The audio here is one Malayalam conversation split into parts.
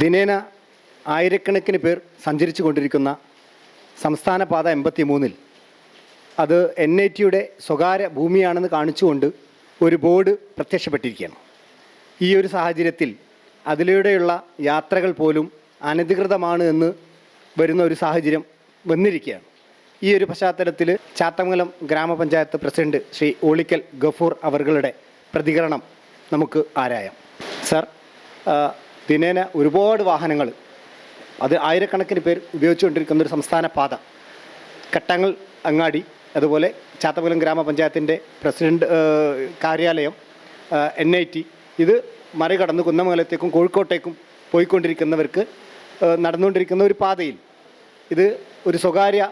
ദിനേന ആയിരക്കണക്കിന് പേർ സഞ്ചരിച്ചു കൊണ്ടിരിക്കുന്ന സംസ്ഥാന പാത എൺപത്തി മൂന്നിൽ അത് എൻ ഐ ടിയുടെ സ്വകാര്യ ഭൂമിയാണെന്ന് കാണിച്ചുകൊണ്ട് ഒരു ബോർഡ് പ്രത്യക്ഷപ്പെട്ടിരിക്കുകയാണ്. ഈ ഒരു സാഹചര്യത്തിൽ അതിലൂടെയുള്ള യാത്രകൾ പോലും അനധികൃതമാണ് എന്ന് വരുന്ന ഒരു സാഹചര്യം വന്നിരിക്കുകയാണ്. ഈ ഒരു പശ്ചാത്തലത്തിൽ ചാത്തമംഗലം ഗ്രാമപഞ്ചായത്ത് പ്രസിഡന്റ് ശ്രീ ഓളിക്കൽ ഗഫൂർ അവറുകളുടെ പ്രതികരണം നമുക്ക് ആരായാം. സർ ദിനേന ഒരുപാട് വാഹനങ്ങൾ അത് ആയിരക്കണക്കിന് പേർ ഉപയോഗിച്ചുകൊണ്ടിരിക്കുന്ന ഒരു സംസ്ഥാന പാത. കട്ടങ്ങൾ അങ്ങാടി അതുപോലെ ചാത്തമംഗലം ഗ്രാമപഞ്ചായത്തിന്റെ പ്രസിഡന്റ് കാര്യാലയം എൻ ഐ ടി ഇത് മറികടന്ന് കുന്നമംഗലത്തേക്കും കോഴിക്കോട്ടേക്കും പോയിക്കൊണ്ടിരിക്കുന്നവർക്ക് നടന്നുകൊണ്ടിരിക്കുന്ന ഒരു പാതയിൽ. ഇത് ഒരു സ്വകാര്യ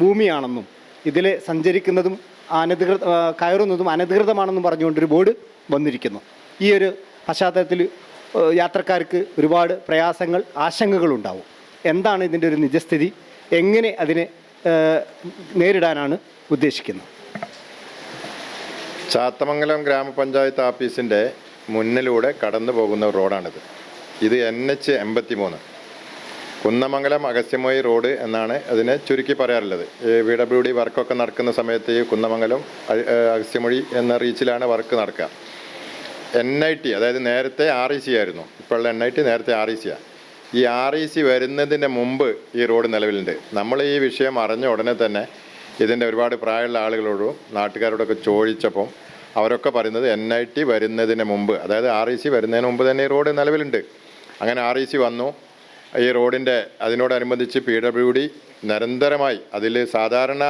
ഭൂമിയാണെന്നും ഇതിൽ സഞ്ചരിക്കുന്നതും അനധികൃത കയറുന്നതും അനധികൃതമാണെന്നും പറഞ്ഞുകൊണ്ടൊരു ബോർഡ് വന്നിരിക്കുന്നു. ഈ ഒരു പശ്ചാത്തലത്തിൽ യാത്രക്കാർക്ക് ഒരുപാട് പ്രയാസങ്ങൾ ആശങ്കകളുണ്ടാവും. എന്താണ് ഇതിന്റെ ഒരു നിജസ്ഥിതി? എങ്ങനെ അതിനെ നേരിടാനാണ് ഉദ്ദേശിക്കുന്നത്? ചാത്തമംഗലം ഗ്രാമപഞ്ചായത്ത് ഓഫീസിന്റെ മുന്നിലൂടെ കടന്നു പോകുന്ന റോഡാണിത്. ഇത് എൻ എച്ച് എൺപത്തി മൂന്ന് കുന്നമംഗലം അഗസ്യമൊഴി റോഡ് എന്നാണ് അതിനെ ചുരുക്കി പറയാറുള്ളത്. വി ഡബ്ല്യു ഡി വർക്കൊക്കെ നടക്കുന്ന സമയത്ത് ഈ കുന്നമംഗലം അഗസ്യമൊഴി എന്ന റീച്ചിലാണ് വർക്ക് നടക്കുക. എൻ ഐ ടി അതായത് നേരത്തെ ആർ ഇ സി ആയിരുന്നു. ഇപ്പോഴുള്ള എൻ ഐ ടി നേരത്തെ ആർ ഇ സിയാണ് ഈ ആർ ഇ സി വരുന്നതിന്റെ മുമ്പ് ഈ റോഡ് നിലവിലുണ്ട്. നമ്മൾ ഈ വിഷയം അറിഞ്ഞ ഉടനെ തന്നെ ഇതിന്റെ ഒരുപാട് പ്രായമുള്ള ആളുകളോടും നാട്ടുകാരോടൊക്കെ ചോദിച്ചപ്പം അവരൊക്കെ പറയുന്നത് എൻ ഐ ടി വരുന്നതിന് മുമ്പ് അതായത് ആർ ഇ സി വരുന്നതിന് മുമ്പ് തന്നെ ഈ റോഡ് നിലവിലുണ്ട്. അങ്ങനെ ആർ ഇ സി വന്നു. ഈ റോഡിന്റെ അതിനോടനുബന്ധിച്ച് പി ഡബ്ല്യു ഡി നിരന്തരമായി അതിൽ സാധാരണ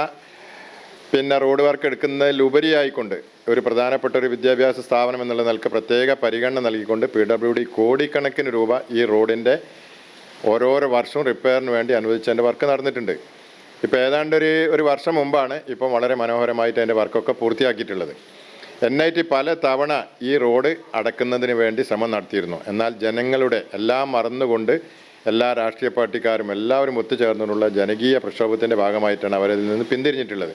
പിന്നെ റോഡ് വർക്ക് എടുക്കുന്നതിലുപരിയായിക്കൊണ്ട് ഒരു പ്രധാനപ്പെട്ട ഒരു വിദ്യാഭ്യാസ സ്ഥാപനം എന്നുള്ള നിലയ്ക്ക് പ്രത്യേക പരിഗണന നൽകിക്കൊണ്ട് പി ഡബ്ല്യു ഡി കോടിക്കണക്കിന് രൂപ ഈ റോഡിന്റെ ഓരോരോ വർഷവും റിപ്പയറിന് വേണ്ടി അനുവദിച്ചതിന്റെ വർക്ക് നടന്നിട്ടുണ്ട്. ഇപ്പോൾ ഏതാണ്ട് ഒരു ഒരു വർഷം മുമ്പാണ് ഇപ്പം വളരെ മനോഹരമായിട്ട് അതിന്റെ വർക്കൊക്കെ പൂർത്തിയാക്കിയിട്ടുള്ളത്. എൻ ഐ ടി പല തവണ ഈ റോഡ് അടക്കുന്നതിന് വേണ്ടി ശ്രമം നടത്തിയിരുന്നു. എന്നാൽ ജനങ്ങളുടെ എല്ലാം മറന്നുകൊണ്ട് എല്ലാ രാഷ്ട്രീയ പാർട്ടിക്കാരും എല്ലാവരും ഒത്തുചേർന്നുള്ള ജനകീയ പ്രക്ഷോഭത്തിന്റെ ഭാഗമായിട്ടാണ് അവരതിൽ നിന്ന് പിന്തിരിഞ്ഞിട്ടുള്ളത്.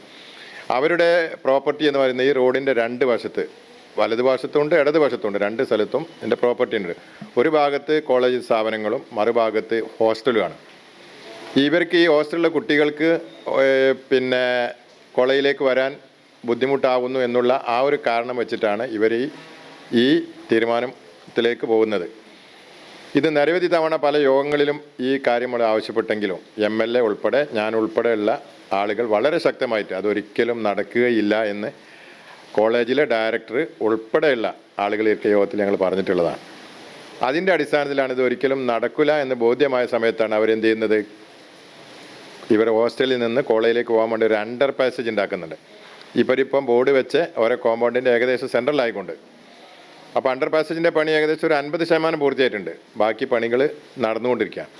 അവരുടെ പ്രോപ്പർട്ടി എന്ന് പറയുന്നത് ഈ റോഡിന്റെ രണ്ട് വശത്ത് വലതുവശത്തുണ്ട് ഇടതുവശത്തുണ്ട് രണ്ട് സ്ഥലത്തും എന്റെ പ്രോപ്പർട്ടി ഉണ്ട്. ഒരു ഭാഗത്ത് കോളേജ് സ്ഥാപനങ്ങളും മറുഭാഗത്ത് ഹോസ്റ്റലുമാണ് ഇവർക്ക് ഈ ഹോസ്റ്റലിലെ കുട്ടികൾക്ക് പിന്നെ കോളേജിലേക്ക് വരാൻ ബുദ്ധിമുട്ടാവുന്നു എന്നുള്ള ആ ഒരു കാരണം വെച്ചിട്ടാണ് ഇവർ ഈ ഈ തീരുമാനത്തിലേക്ക് പോകുന്നത്. ഇത് നിരവധി തവണ പല യോഗങ്ങളിലും ഈ കാര്യങ്ങൾ ആവശ്യപ്പെട്ടെങ്കിലും എം എൽ എ ഉൾപ്പെടെ ഞാൻ ഉൾപ്പെടെയുള്ള ആളുകൾ വളരെ ശക്തമായിട്ട് അതൊരിക്കലും നടക്കുകയില്ല എന്ന് കോളേജിലെ ഡയറക്ടർ ഉൾപ്പെടെയുള്ള ആളുകളൊക്കെ യോഗത്തിൽ ഞങ്ങൾ പറഞ്ഞിട്ടുള്ളതാണ്. അതിന്റെ അടിസ്ഥാനത്തിലാണ് ഇത് ഒരിക്കലും നടക്കില്ല എന്ന് ബോധ്യമായ സമയത്താണ് അവരെന്ത് ചെയ്യുന്നത്? ഇവർ ഹോസ്റ്റലിൽ നിന്ന് കോളേജിലേക്ക് പോകാൻ വേണ്ടി ഒരു അണ്ടർ പാസേജ് ഉണ്ടാക്കുന്നുണ്ട്. ഇവരിപ്പം ബോർഡ് വെച്ച് ഓരോ കോമ്പൗണ്ടിന്റെ ഏകദേശം സെൻട്രലായിക്കൊണ്ട് അപ്പോൾ അണ്ടർ പാസേജിന്റെ പണി ഏകദേശം ഒരു അൻപത് ശതമാനം പൂർത്തിയായിട്ടുണ്ട്. ബാക്കി പണികൾ നടന്നുകൊണ്ടിരിക്കുകയാണ്.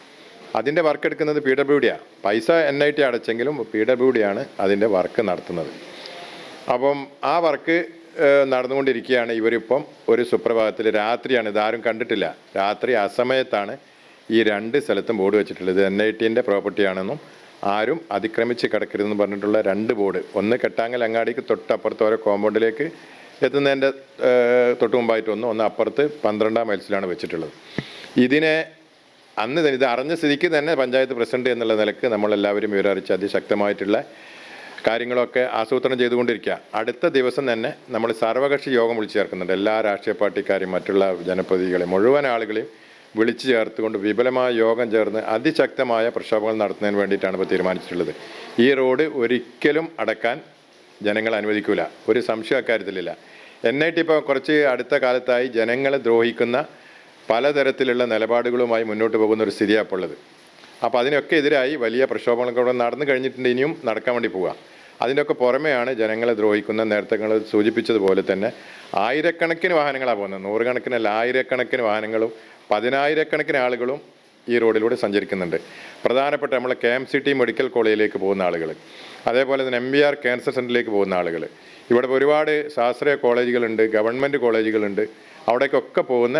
അതിന്റെ വർക്ക് എടുക്കുന്നത് പി ഡബ്ല്യു ഡിയാണ് പൈസ എൻ ഐ ടി അടച്ചെങ്കിലും പി ഡബ്ല്യു ഡിയാണ് അതിന്റെ വർക്ക് നടത്തുന്നത്. അപ്പം ആ വർക്ക് നടന്നുകൊണ്ടിരിക്കുകയാണ് ഇവരിപ്പം ഒരു സുപ്രഭാതത്തിൽ. രാത്രിയാണ് ഇതാരും കണ്ടിട്ടില്ല. രാത്രി അസമയത്താണ് ഈ രണ്ട് സ്ഥലത്തും ബോർഡ് വെച്ചിട്ടുള്ളത്. എൻ ഐ ടിന്റെ പ്രോപ്പർട്ടിയാണെന്നും ആരും അതിക്രമിച്ച് കിടക്കരുതെന്ന് പറഞ്ഞിട്ടുള്ള രണ്ട് ബോർഡ് ഒന്ന് കെട്ടാങ്ങൽ അങ്ങാടിക്ക് തൊട്ടപ്പുറത്ത് ഓരോ കോമ്പൗണ്ടിലേക്ക് എത്തുന്നതിന്റെ തൊട്ട് മുമ്പായിട്ട് ഒന്ന് ഒന്ന് അപ്പുറത്ത് പന്ത്രണ്ടാം മൈൽസിലാണ് വെച്ചിട്ടുള്ളത്. ഇതിനെ അന്ന് തന്നെ ഇത് അറിഞ്ഞ സ്ഥിതിക്ക് തന്നെ പഞ്ചായത്ത് പ്രസിഡന്റ് എന്നുള്ള നിലയ്ക്ക് നമ്മളെല്ലാവരും വിവരറിച്ച് അതിശക്തമായിട്ടുള്ള കാര്യങ്ങളൊക്കെ ആസൂത്രണം ചെയ്തുകൊണ്ടിരിക്കുക. അടുത്ത ദിവസം തന്നെ നമ്മൾ സർവകക്ഷി യോഗം വിളിച്ചു ചേർക്കുന്നുണ്ട്. എല്ലാ രാഷ്ട്രീയ പാർട്ടിക്കാരെയും മറ്റുള്ള ജനപ്രതിനിധികളെയും മുഴുവൻ ആളുകളെയും വിളിച്ചു ചേർത്തുകൊണ്ട് വിപുലമായ യോഗം ചേർന്ന് അതിശക്തമായ പ്രക്ഷോഭങ്ങൾ നടത്തുന്നതിന് വേണ്ടിയിട്ടാണ് ഇപ്പോൾ തീരുമാനിച്ചിട്ടുള്ളത്. ഈ റോഡ് ഒരിക്കലും അടക്കാൻ ജനങ്ങൾ അനുവദിക്കൂല. ഒരു സംശയം അക്കാര്യത്തിലില്ല. എൻ ഐ ടി ഇപ്പോൾ കുറച്ച് അടുത്ത കാലത്തായി ജനങ്ങളെ ദ്രോഹിക്കുന്ന പലതരത്തിലുള്ള നിലപാടുകളുമായി മുന്നോട്ട് പോകുന്ന ഒരു സ്ഥിതിയാണ് ഇപ്പോൾ ഉള്ളത്. അപ്പോൾ അതിനൊക്കെ എതിരായി വലിയ പ്രക്ഷോഭങ്ങളൊക്കെ നടന്നു കഴിഞ്ഞിട്ടുണ്ട്. ഇനിയും നടക്കാൻ വേണ്ടി പോവുക അതിന്റെയൊക്കെ പുറമെയാണ് ജനങ്ങളെ ദ്രോഹിക്കുന്ന നേരത്തെ നിങ്ങൾ സൂചിപ്പിച്ചതുപോലെ തന്നെ ആയിരക്കണക്കിന് വാഹനങ്ങളാണ് പോകുന്നത്. നൂറുകണക്കിനല്ല ആയിരക്കണക്കിന് വാഹനങ്ങളും പതിനായിരക്കണക്കിന് ആളുകളും ഈ റോഡിലൂടെ സഞ്ചരിക്കുന്നുണ്ട്. പ്രധാനപ്പെട്ട നമ്മൾ K M C T medical കോളേജിലേക്ക് പോകുന്ന ആളുകൾ അതേപോലെ തന്നെ എം ബി ആർ ക്യാൻസർ സെന്ററിലേക്ക് പോകുന്ന ആളുകൾ ഇവിടെ ഒരുപാട് ശാസ്ത്രീയ കോളേജുകളുണ്ട് ഗവൺമെന്റ് കോളേജുകളുണ്ട്. അവിടേക്കൊക്കെ പോകുന്ന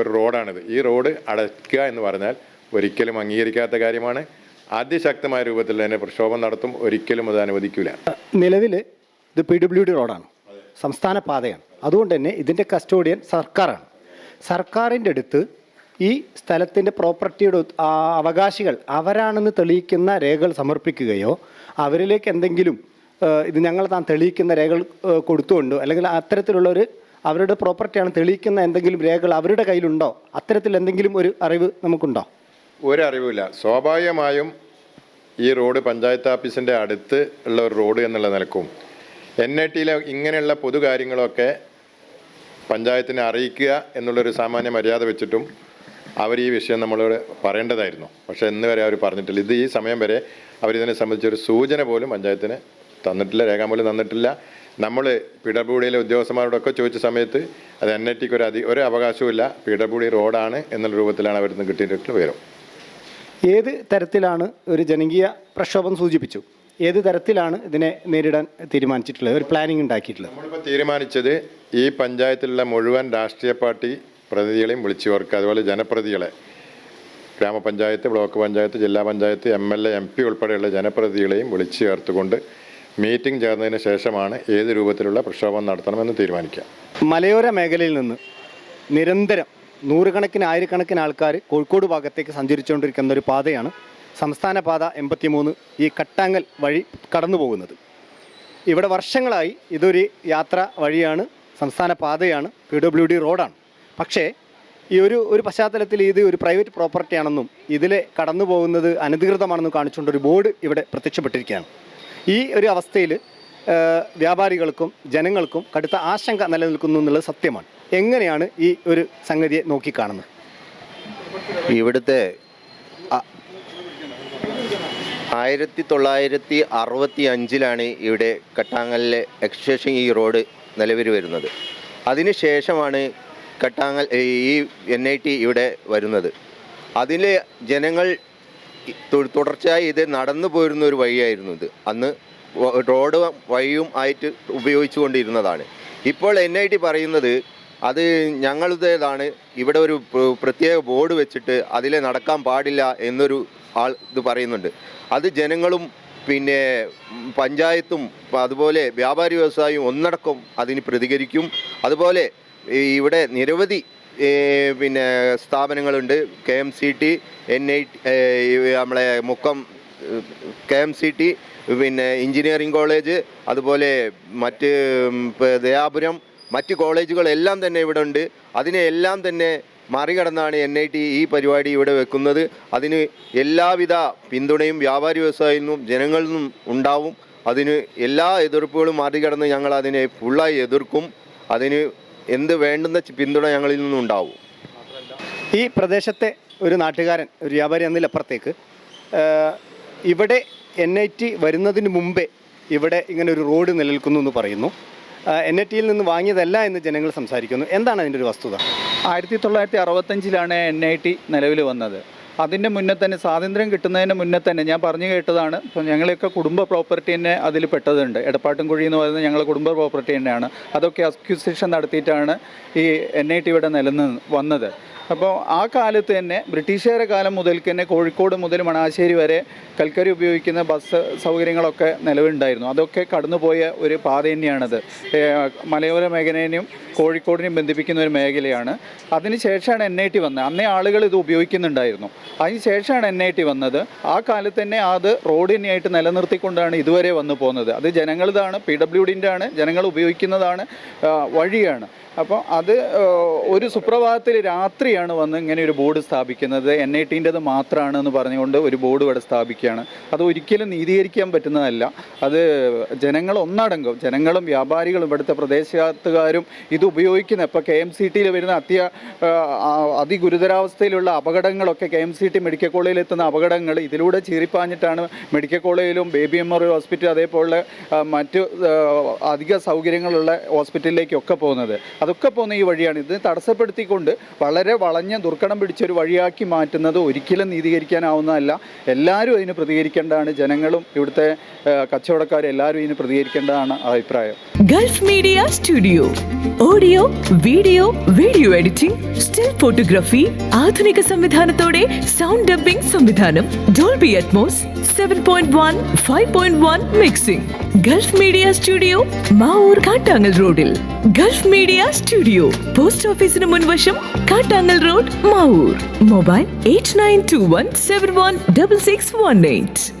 ഒരു റോഡാണിത്. ഈ റോഡ് അടയ്ക്കുക എന്ന് പറഞ്ഞാൽ ഒരിക്കലും അംഗീകരിക്കാത്ത കാര്യമാണ്. അതിശക്തമായ രൂപത്തിൽ തന്നെ പ്രക്ഷോഭം നടത്തും ഒരിക്കലും അത് അനുവദിക്കില്ല നിലവിൽ ഇത് പി ഡബ്ല്യു ഡി റോഡാണ്. സംസ്ഥാന പാതയാണ്. അതുകൊണ്ട് തന്നെ ഇതിന്റെ കസ്റ്റോഡിയൻ സർക്കാരാണ്. സർക്കാരിന്റെ അടുത്ത് ഈ സ്ഥലത്തിന്റെ പ്രോപ്പർട്ടിയുടെ അവകാശികൾ അവരാണെന്ന് തെളിയിക്കുന്ന രേഖകൾ സമർപ്പിക്കുകയോ അവരിലേക്ക് എന്തെങ്കിലും ഇത് ഞങ്ങൾ താൻ തെളിയിക്കുന്ന രേഖകൾ കൊടുത്തുകൊണ്ട് അല്ലെങ്കിൽ അത്തരത്തിലുള്ള ഒരു അവരുടെ പ്രോപ്പർട്ടിയാണ് തെളിയിക്കുന്ന എന്തെങ്കിലും രേഖകൾ അവരുടെ കയ്യിലുണ്ടോ? അത്തരത്തിൽ എന്തെങ്കിലും ഒരു അറിവ് നമുക്കുണ്ടോ? ഒരറിവില്ല. സ്വാഭാവികമായും ഈ റോഡ് പഞ്ചായത്ത് ഓഫീസിന്റെ അടുത്ത് ഉള്ള ഒരു റോഡ് എന്നുള്ള നിലക്കും. എൻ ഐ ടിയിലെ ഇങ്ങനെയുള്ള പൊതുകാര്യങ്ങളൊക്കെ പഞ്ചായത്തിനെ അറിയിക്കുക എന്നുള്ളൊരു സാമാന്യ മര്യാദ വെച്ചിട്ടും അവർ ഈ വിഷയം നമ്മളോട് പറയേണ്ടതായിരുന്നു. പക്ഷേ ഇന്ന് വരെ അവർ പറഞ്ഞിട്ടില്ല. ഇത് ഈ സമയം വരെ അവരിതിനെ സംബന്ധിച്ചൊരു സൂചന പോലും പഞ്ചായത്തിന് തന്നിട്ടില്ല രേഖാമൂലം തന്നിട്ടില്ല. നമ്മൾ പി ഡബ്ല്യു ഡിയിലെ ഉദ്യോഗസ്ഥന്മാരോടൊക്കെ ചോദിച്ച സമയത്ത് അത് എൻ ഐ ടിക്ക് ഒരു അധി ഒരു അവകാശവുമില്ല. പി ഡബ്ല്യു ഡി റോഡാണ് എന്നുള്ള രൂപത്തിലാണ് അവരിൽ നിന്ന് കിട്ടിയിട്ടുള്ള വിവരം. ഏത് തരത്തിലാണ് ഒരു ജനകീയ പ്രക്ഷോഭം സൂചിപ്പിച്ചു? ഏത് തരത്തിലാണ് ഇതിനെ നേരിടാൻ തീരുമാനിച്ചിട്ടുള്ളത്? ഒരു പ്ലാനിംഗ് ഉണ്ടാക്കിയിട്ടുള്ളത്. നമ്മളിപ്പോൾ തീരുമാനിച്ചത് ഈ പഞ്ചായത്തിലുള്ള മുഴുവൻ രാഷ്ട്രീയ പാർട്ടി പ്രതിനിധികളെയും വിളിച്ചു ചേർക്കുക. അതുപോലെ ജനപ്രതികളെ. ഗ്രാമപഞ്ചായത്ത് ബ്ലോക്ക് പഞ്ചായത്ത് ജില്ലാ panchayat M L A M P ഉൾപ്പെടെയുള്ള ജനപ്രതിനിധികളെയും വിളിച്ചു ചേർത്തുകൊണ്ട് മീറ്റിംഗ് ചേർന്നതിന് ശേഷമാണ് ഏത് രൂപത്തിലുള്ള പ്രക്ഷോഭം നടത്തണമെന്ന് തീരുമാനിക്കുക. മലയോര മേഖലയിൽ നിന്ന് നിരന്തരം നൂറുകണക്കിന് ആയിരക്കണക്കിന് ആൾക്കാർ കോഴിക്കോട് ഭാഗത്തേക്ക് സഞ്ചരിച്ചുകൊണ്ടിരിക്കുന്ന ഒരു പാതയാണ് സംസ്ഥാന പാത എൺപത്തിമൂന്ന് ഈ കട്ടാങ്ങൽ വഴി കടന്നു പോകുന്നത് ഇവിടെ വർഷങ്ങളായി ഇതൊരു യാത്ര വഴിയാണ് സംസ്ഥാന പാതയാണ് പി ഡബ്ല്യു ഡി റോഡാണ്. പക്ഷേ ഈ ഒരു ഒരു പശ്ചാത്തലത്തിൽ ഇത് ഒരു പ്രൈവറ്റ് പ്രോപ്പർട്ടി ആണെന്നും ഇതിൽ കടന്നു പോകുന്നത് അനധികൃതമാണെന്നും കാണിച്ചുകൊണ്ട് ഒരു ബോർഡ് ഇവിടെ പ്രത്യക്ഷപ്പെട്ടിരിക്കുകയാണ്. ഈ ഒരു അവസ്ഥയിൽ വ്യാപാരികൾക്കും ജനങ്ങൾക്കും കടുത്ത ആശങ്ക നിലനിൽക്കുന്നു എന്നുള്ളത് സത്യമാണ്. എങ്ങനെയാണ് ഈ ഒരു സംഗതിയെ നോക്കിക്കാണുന്നത്? ഇവിടുത്തെ ആയിരത്തി തൊള്ളായിരത്തി അറുപത്തി അഞ്ചിലാണ് ഇവിടെ കട്ടാങ്ങലിലെ എക്സ്റ്റേഷൻ ഈ റോഡ് നിലവിൽ വരുന്നത്. അതിനുശേഷമാണ് കട്ടാങ്ങൽ ഈ എൻ ഐ ടി ഇവിടെ വരുന്നത്. അതിൽ ജനങ്ങൾ തുടർച്ചയായി ഇത് നടന്നു പോരുന്ന ഒരു വഴിയായിരുന്നു ഇത്. അന്ന് റോഡ് വഴിയും ആയിട്ട് ഉപയോഗിച്ചുകൊണ്ടിരുന്നതാണ്. ഇപ്പോൾ എൻ ഐ ടി പറയുന്നത് അത് ഞങ്ങളുടേതാണ്. ഇവിടെ ഒരു പ്രത്യേക ബോർഡ് വെച്ചിട്ട് അതിലെ നടക്കാൻ പാടില്ല എന്നൊരു ആൾ ഇത് പറയുന്നുണ്ട്. അത് ജനങ്ങളും പിന്നെ പഞ്ചായത്തും അതുപോലെ വ്യാപാരി വ്യവസായവും ഒന്നടക്കം അതിന് പ്രതികരിക്കും. അതുപോലെ ഇവിടെ നിരവധി പിന്നെ സ്ഥാപനങ്ങളുണ്ട്. K M C T N I നമ്മളെ Mukkam K M C T പിന്നെ എഞ്ചിനീയറിംഗ് കോളേജ് അതുപോലെ മറ്റ് ദയാപുരം മറ്റ് കോളേജുകളെല്ലാം തന്നെ ഇവിടെ ഉണ്ട്. അതിനെ എല്ലാം തന്നെ മറികടന്നാണ് എൻ ഐ ടി ഈ പരിപാടി ഇവിടെ വെക്കുന്നത്. അതിന് എല്ലാവിധ പിന്തുണയും വ്യാപാരി വ്യവസായിയിൽ നിന്നും ജനങ്ങളിൽ നിന്നും ഉണ്ടാവും. അതിന് എല്ലാ എതിർപ്പുകളും മറികടന്ന് ഞങ്ങൾ അതിനെ ഫുള്ളായി എതിർക്കും. അതിന് എന്ത് വേണ്ടുന്ന പിന്തുണ ഞങ്ങളിൽ നിന്നും ഉണ്ടാവും ഈ പ്രദേശത്തെ ഒരു നാട്ടുകാരൻ ഒരു വ്യാപാരി എന്നതിലപ്പുറത്തേക്ക് ഇവിടെ എൻ ഐ ടി വരുന്നതിന് മുമ്പേ ഇവിടെ ഇങ്ങനെ ഒരു റോഡ് നിലനിൽക്കുന്നു എന്ന് പറയുന്നു. എൻ ഐ ടിയിൽ നിന്ന് വാങ്ങിയതല്ല എന്ന് ജനങ്ങൾ സംസാരിക്കുന്നു. എന്താണ് അതിന്റെ ഒരു വസ്തുത? ആയിരത്തി തൊള്ളായിരത്തി അറുപത്തഞ്ചിലാണ് എൻ ഐ ടി നിലവിൽ വന്നത്. അതിന്റെ മുന്നേ തന്നെ സ്വാതന്ത്ര്യം കിട്ടുന്നതിന് മുന്നേ തന്നെ ഞാൻ പറഞ്ഞു കേട്ടതാണ്. ഇപ്പം ഞങ്ങളെയൊക്കെ കുടുംബ പ്രോപ്പർട്ടി തന്നെ അതിൽ പെട്ടതുണ്ട്. എടപ്പാട്ടുംകുഴി എന്ന് പറയുന്നത് ഞങ്ങളെ കുടുംബ പ്രോപ്പർട്ടി തന്നെയാണ്. അതൊക്കെ അക്യൂസേഷൻ നടത്തിയിട്ടാണ് ഈ എൻ ഐ ടി ഇവിടെ നിലനിന്ന് വന്നത്. അപ്പോൾ ആ കാലത്ത് തന്നെ ബ്രിട്ടീഷുകാരുടെ കാലം മുതൽക്ക് തന്നെ കോഴിക്കോട് മുതൽ മണാശ്ശേരി വരെ കൽക്കരി ഉപയോഗിക്കുന്ന ബസ് സൗകര്യങ്ങളൊക്കെ നിലവിലുണ്ടായിരുന്നു. അതൊക്കെ കടന്നുപോയ ഒരു പാത തന്നെയാണത്. മലയോര മേഖലയെയും കോഴിക്കോടിനെയും ബന്ധിപ്പിക്കുന്ന ഒരു മേഖലയാണ്. അതിനുശേഷമാണ് എൻ ഐ ടി വന്നത്. അന്നേ ആളുകൾ ഇത് ഉപയോഗിക്കുന്നുണ്ടായിരുന്നു. അതിനുശേഷമാണ് എൻ ഐ ടി വന്നത്. ആ കാലത്ത് തന്നെ അത് റോഡ് തന്നെയായിട്ട് നിലനിർത്തിക്കൊണ്ടാണ് ഇതുവരെ വന്നു പോകുന്നത്. അത് ജനങ്ങളിതാണ് പി ഡബ്ല്യു ഡിന്റെ ആണ് ജനങ്ങൾ ഉപയോഗിക്കുന്നതാണ് വഴിയാണ്. അപ്പോൾ അത് ഒരു സുപ്രഭാതത്തിൽ രാത്രിയാണ് വന്ന് ഇങ്ങനെ ഒരു ബോർഡ് സ്ഥാപിക്കുന്നത്? എൻ ഐ ടീന്റെത് മാത്രമാണ് എന്ന് പറഞ്ഞുകൊണ്ട് ഒരു ബോർഡ് ഇവിടെ സ്ഥാപിക്കുകയാണ്. അത് ഒരിക്കലും നീതീകരിക്കാൻ പറ്റുന്നതല്ല. അത് ജനങ്ങൾ ഒന്നടങ്കം ജനങ്ങളും വ്യാപാരികളും ഇവിടുത്തെ പ്രദേശത്തുകാരും ഇത് ഉപയോഗിക്കുന്ന ഇപ്പോൾ കെ എം സി ടിയിൽ വരുന്ന അത്യ അതിഗുരുതരാവസ്ഥയിലുള്ള അപകടങ്ങളൊക്കെ K M C T medical കോളേജിൽ എത്തുന്ന അപകടങ്ങൾ ഇതിലൂടെ ചീറിപ്പാഞ്ഞിട്ടാണ് മെഡിക്കൽ കോളേജിലും ബേബി മെമ്മോറിയൽ ഹോസ്പിറ്റൽ അതേപോലെ മറ്റ് അധിക സൗകര്യങ്ങളുള്ള ഹോസ്പിറ്റലിലേക്കൊക്കെ പോകുന്നത്. അതൊക്കെ പോകുന്ന ഈ വഴിയാണ്. ഇത് തടസ്സപ്പെടുത്തിക്കൊണ്ട് വളരെ വളഞ്ഞ ദുർഘടം പിടിച്ചൊരു വഴിയാക്കി മാറ്റുന്നത് ഒരിക്കലും നീതീകരിക്കാനാവുന്നതല്ല. എല്ലാവരും അതിന് പ്രതികരിക്കേണ്ടതാണ്. ജനങ്ങളും ഇവിടുത്തെ കച്ചവടക്കാരും എല്ലാവരും ഇതിന് പ്രതികരിക്കേണ്ടതാണ് അഭിപ്രായം. Gulf media studio. Audio video video editing still photography ആധുനിക സംവിധാനത്തോടെ സൗണ്ട് ഡബിംഗ് സംവിധാനം Dolby Atmos seven point one five point one mixing. Gulf media studio Mavoor Kattangal റോഡിൽ. ഗൾഫ് മീഡിയ സ്റ്റുഡിയോ പോസ്റ്റ് ഓഫീസിന് മുൻവശം Kattangal Hospital Road, Maur. Mobile 8921 716618.